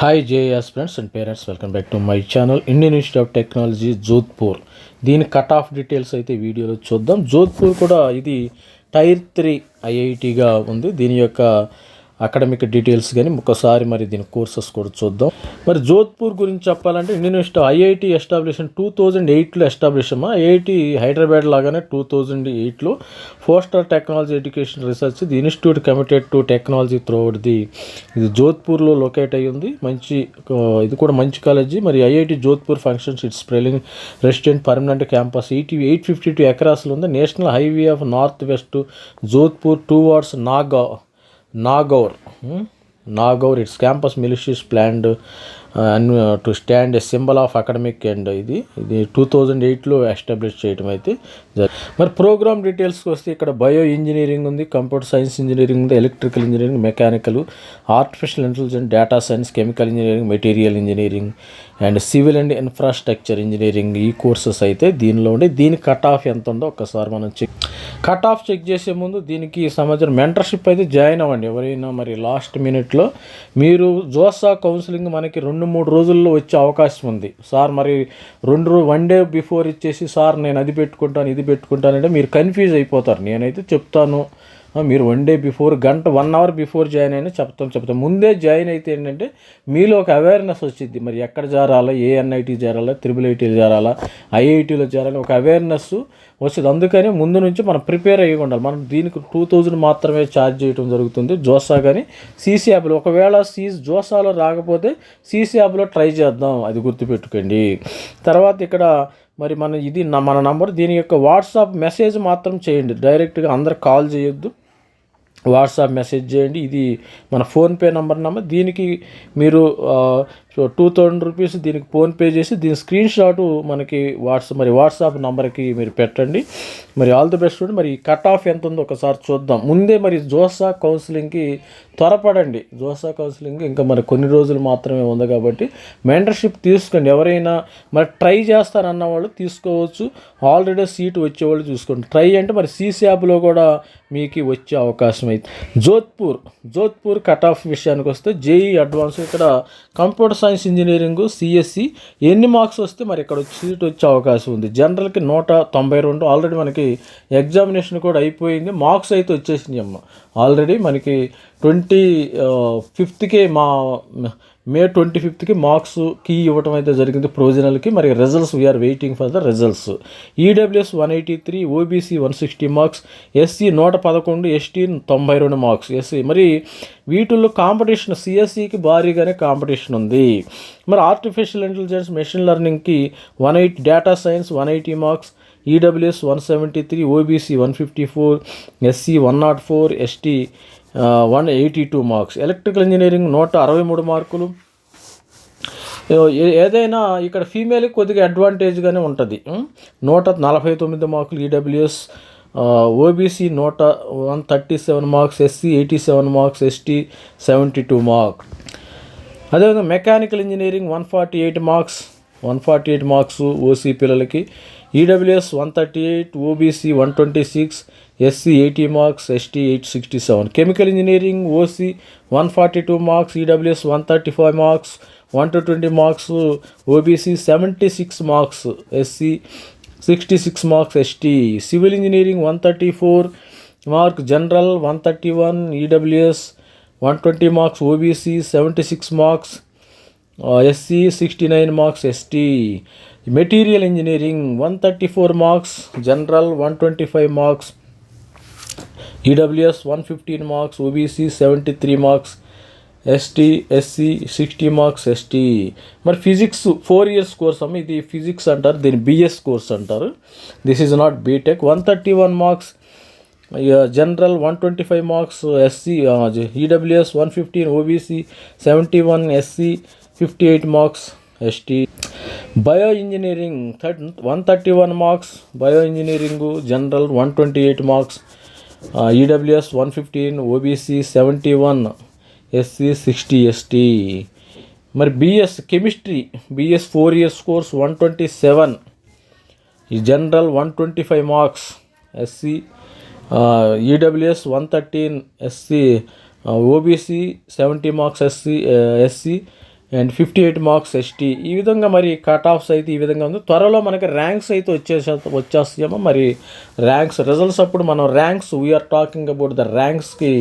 Hi JS friends and parents welcome back to my channel Indian Institute of Technology Jodhpur దీని cut of details అయితే వీడియోలో చూద్దాం. జోధ్పూర్ కూడా ఇది టైర్ త్రీ ఐఐటిగా ఉంది. దీని యొక్క అకాడమిక్ డీటెయిల్స్ కానీ ఒకసారి మరి దీని కోర్సెస్ కూడా చూద్దాం. మరి జోధ్పూర్ గురించి చెప్పాలంటే Indian Institute IIT established in two thousand ఎయిట్లో ఎస్టాబ్లిష్ అమ్మా ఐఐటి హైదరాబాద్ లాగానే టూ థౌజండ్ ఎయిట్లో foster technology education research the institute committed to technology throughout the. ఇది జోధ్పూర్లో లొకేట్ అయ్యి ఉంది. మంచి ఇది కూడా మంచి కాలేజీ. మరి IIT Jodhpur functions it's sprawling resident permanent campus. Eighty eight fifty two ఎకరాస్లో ఉంది. National highway off north west Jodhpur towards Naga. Nagaur. Nagaur it's campus meticulously planned to stand symbol of academic and ఇది. ఇది two thousand ఎయిట్లో establish చేయడం అయితే జరిగింది మరి programme డీటెయిల్స్కి వస్తే ఇక్కడ బయో ఇంజనీరింగ్ ఉంది కంప్యూటర్ సైన్స్ ఇంజనీరింగ్ ఉంది electrical engineering mechanical artificial intelligence data science chemical engineering material engineering and civil and infrastructure engineering ఈ కోర్సెస్ అయితే దీనిలో ఉండి. దీని కట్ ఆఫ్ ఎంత ఉందో ఒకసారి మనం చెక్ కట్ ఆఫ్ చెక్ చేసే ముందు దీనికి సంబంధించిన మెంటర్షిప్ అయితే జాయిన్ అవ్వండి. ఎవరైనా మరి లాస్ట్ మినిట్లో మీరు జోసా కౌన్సిలింగ్ మనకి రెండు రెండు మూడు రోజుల్లో వచ్చే అవకాశం ఉంది. సార్ మరి రెండు రోజు వన్ డే బిఫోర్ ఇచ్చేసి సార్ నేను అది పెట్టుకుంటాను ఇది పెట్టుకుంటానంటే మీరు కన్ఫ్యూజ్ అయిపోతారు. నేనైతే చెప్తాను. మీరు వన్ డే బిఫోర్ గంట వన్ అవర్ బిఫోర్ జాయిన్ అయినా చెప్తాం చెప్తాం. ముందే జాయిన్ అయితే ఏంటంటే మీలో ఒక అవేర్నెస్ వచ్చింది మరి ఎక్కడ చేరాలా ఏ ఎన్ఐటీ చేరాలా త్రిబుల్ ఐటీలో చేరాలా ఐఐటీలో చేరాలి ఒక అవేర్నెస్ వస్తుంది. అందుకని ముందు నుంచి మనం ప్రిపేర్ అయ్యి ఉండాలి. మనం దీనికి టూ థౌజండ్ మాత్రమే ఛార్జ్ చేయడం జరుగుతుంది. జోసా కానీ సీసీ యాప్లో ఒకవేళ సీ జోసాలో రాకపోతే సీసీ యాప్లో ట్రై చేద్దాం. అది గుర్తుపెట్టుకోండి. తర్వాత ఇక్కడ మరి మన ఇది మన నంబర్ దీని యొక్క వాట్సాప్ మెసేజ్ మాత్రం చేయండి. డైరెక్ట్గా అందరు కాల్ చేయొద్దు. వాట్సాప్ మెసేజ్ చేయండి. ఇది మన ఫోన్పే నెంబర్ నమ్మ దీనికి మీరు సో టూ థౌజండ్ రూపీస్ దీనికి ఫోన్పే చేసి దీని స్క్రీన్ షాట్ మనకి వాట్సాప్ మరి వాట్సాప్ నెంబర్కి మీరు పెట్టండి. మరి ఆల్ ది బెస్ట్ మరి కట్ ఆఫ్ ఎంత ఉందో ఒకసారి చూద్దాం. ముందే మరి జోసా కౌన్సిలింగ్కి త్వరపడండి. జోసా కౌన్సిలింగ్ ఇంకా మరి కొన్ని రోజులు మాత్రమే ఉంది కాబట్టి మెంటర్షిప్ తీసుకోండి. ఎవరైనా మరి ట్రై చేస్తారన్న వాళ్ళు తీసుకోవచ్చు. ఆల్రెడీ సీట్ వచ్చేవాళ్ళు చూసుకోండి. ట్రై అంటే మరి సీసీ యాప్లో కూడా మీకు వచ్చే అవకాశం అయితే. జోధ్పూర్ జోధ్పూర్ కట్ ఆఫ్ విషయానికి వస్తే జేఈ అడ్వాన్స్ ఇక్కడ కంప్యూటర్ సైన్స్ ఇంజనీరింగ్ సిఎస్సి ఎన్ని మార్క్స్ వస్తే మరి ఇక్కడ సీట్ వచ్చే అవకాశం ఉంది. జనరల్కి నూట తొంభై రెండు. ఆల్రెడీ మనకి ఎగ్జామినేషన్ కూడా అయిపోయింది. మార్క్స్ అయితే వచ్చేసింది అమ్మ. ఆల్రెడీ మనకి ట్వంటీ ఫిఫ్త్కే మా మే ట్వంటీ ఫిఫ్త్కి మార్క్స్ కీ ఇవ్వటం అయితే జరిగింది ప్రొవిజనల్కి. మరి results we're waiting for the results EWS one eighty three OBC one sixty marks SC నూట పదకొండు ఎస్టీ తొంభై రెండు మార్క్స్ ఎస్సీ మరి వీటిల్లో కాంపిటీషన్ సిఎస్సికి భారీగానే కాంపిటీషన్ ఉంది. మరి artificial intelligence machine లెర్నింగ్కి one eighty data science one eighty marks EWS one seventy three OBC one fifty four SC one nought four ST one eighty two marks electrical engineering నూట అరవై మూడు మార్కులు. ఏ- ఏదైనా ఇక్కడ ఫీమేల్కి కొద్దిగా అడ్వాంటేజ్గానే ఉంటుంది. నూట నలభై తొమ్మిది మార్కులు ఈడబ్ల్యూఎస్ ఓబీసీ నూట one thirty seven marks SC eighty seven marks ST seventy two mark అదేవిధంగా mechanical engineering one forty eight marks one forty eight marks OC పిల్లలకి. EWS one thirty eight OBC one twenty six SC eighty marks ST eight sixty seven chemical engineering OC one forty two marks EWS one thirty five marks one to twenty marks OBC seventy six marks SC sixty six marks ST civil engineering one thirty four mark general one thirty one EWS one twenty marks OBC seventy six marks SC sixty nine marks ST material engineering one thirty four marks general one twenty five marks EWS one fifteen marks OBC seventy three marks ST SC sixty marks ST మరి physics four years course అమ్మ ఇది physics అంటారు దీని BS course అంటారు this is not BTech one thirty one marks general one twenty five marks SC EWS one fifteen OBC seventy one SC fifty eight marks ST bio engineering third one thirty one marks bio engineering general one twenty eight marks EWS one fifteen OBC seventy one SC sixty ST. మరి BS chemistry BS four years course one twenty seven ఈ general one twenty five marks SC EWS one thirteen SC OBC seventy marks SC SC and fifty eight marks ST ఈ విధంగా మరి cut offs అయితే ఈ విధంగా ఉంది. త్వరలో మనకి ర్యాంక్స్ అయితే వచ్చేసే వచ్చేస్తాయేమో మరి ర్యాంక్స్ రిజల్ట్స్ అప్పుడు మనం ranks we're talking about the ర్యాంక్స్కి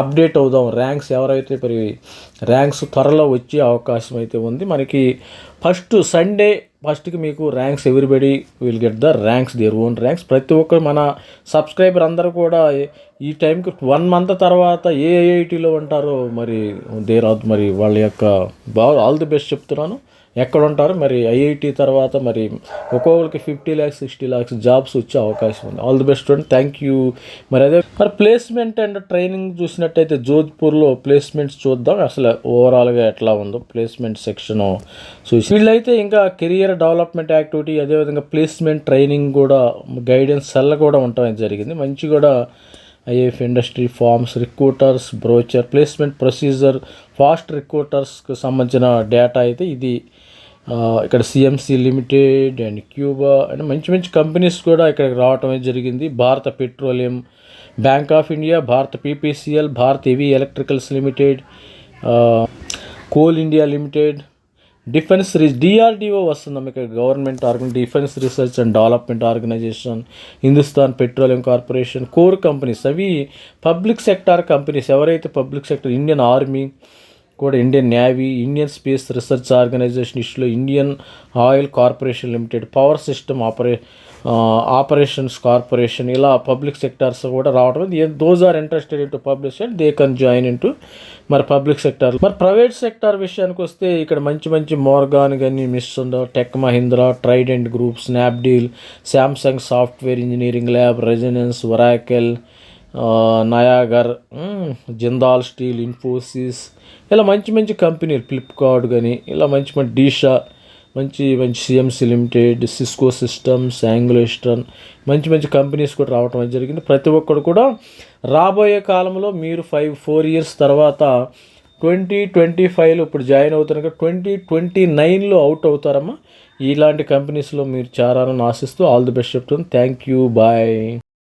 update అవుదాం. ర్యాంక్స్ ఎవరైతే మరి ర్యాంక్స్ త్వరలో వచ్చే అవకాశం అయితే ఉంది. మనకి ఫస్ట్ సండే ఫస్ట్కి మీకు ranks everybody will get the ranks their own ranks. ప్రతి ఒక్కరు మన సబ్స్క్రైబర్ అందరూ కూడా ఈ టైంకి వన్ మంత్ తర్వాత ఏ ఐఐటీలో ఉంటారో మరి దేర్ ఆర్ మరి వాళ్ళ యొక్క బాగా ఆల్ ది బెస్ట్ చెప్తున్నాను. ఎక్కడ ఉంటారు మరి ఐఐటి తర్వాత మరి ఒక్కొక్కరికి fifty lakhs sixty lakhs jobs వచ్చే అవకాశం ఉంది. All the best and thank you మరి అదే మరి ప్లేస్మెంట్ అండ్ ట్రైనింగ్ చూసినట్టయితే జోధ్పూర్లో ప్లేస్మెంట్స్ చూద్దాం. అసలు ఓవరాల్గా ఎట్లా ఉందో ప్లేస్మెంట్ సెక్షన్ చూసి. వీళ్ళైతే ఇంకా కెరియర్ డెవలప్మెంట్ యాక్టివిటీ అదేవిధంగా ప్లేస్మెంట్ ట్రైనింగ్ కూడా గైడెన్స్ సెల్ కూడా ఉండటం జరిగింది. మంచి కూడా if industry firms recruiters brochure placement procedure past రిక్రూటర్స్కి సంబంధించిన డేటా అయితే ఇది. ఇక్కడ CMC limited and Cuba and మంచి మంచి కంపెనీస్ కూడా ఇక్కడికి రావటం జరిగింది. భారత petroleum Bank of India Bharat PPCL Bharat heavy electricals limited Coal India limited defence Ries DRDO వస్తుందమ్మ ఇక్కడ. Government organ defence research and development organisation Hindustan petroleum corporation core companies. అవి పబ్లిక్ సెక్టార్ కంపెనీస్. ఎవరైతే public sector Indian army కూడా Indian navy Indian space research organisation ఇష్యూలో Indian oil corporation limited power system ఆపరే operations corporation ఇలా public sectors కూడా రావడం those are interested to public sector they can join in to మరి public sector. మరి private sector విషయానికి వస్తే ఇక్కడ మంచి మంచి మోర్గాన్ కానీ మిస్ ఉందో? Tech Mahindra Trident group Snapdeal Samsung software engineering lab resonance Oracle నయాగర్ జిందాల్ స్టీల్ ఇన్ఫోసిస్ ఇలా మంచి మంచి కంపెనీలు ఫ్లిప్కార్ట్ కానీ ఇలా మంచి మంచి డీషా మంచి మంచి CMC limited Cisco systems Anglo Eastern మంచి మంచి కంపెనీస్ కూడా రావటం అనేది జరిగింది. ప్రతి ఒక్కరు కూడా రాబోయే కాలంలో మీరు ఫైవ్ ఫోర్ ఇయర్స్ తర్వాత ట్వంటీ ట్వంటీ ఫైవ్లో ఇప్పుడు జాయిన్ అవుతున్నారు ట్వంటీ ట్వంటీ నైన్లో అవుట్ అవుతారమ్మా. ఇలాంటి కంపెనీస్లో మీరు చేరాలని ఆశిస్తూ ఆల్ ది బెస్ట్ చెప్తుంది థ్యాంక్ యూ బాయ్